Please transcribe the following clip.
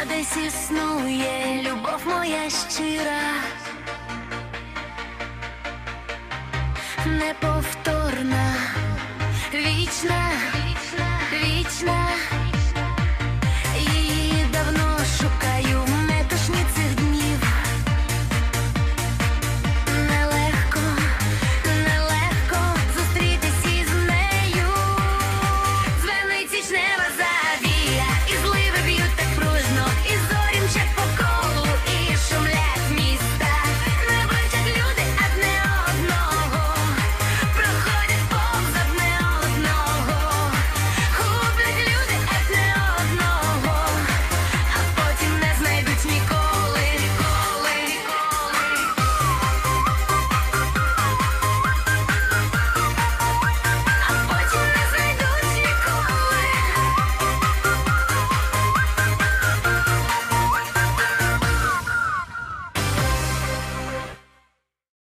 А десь існує любов моя щира, неповторна, вічна, вічна,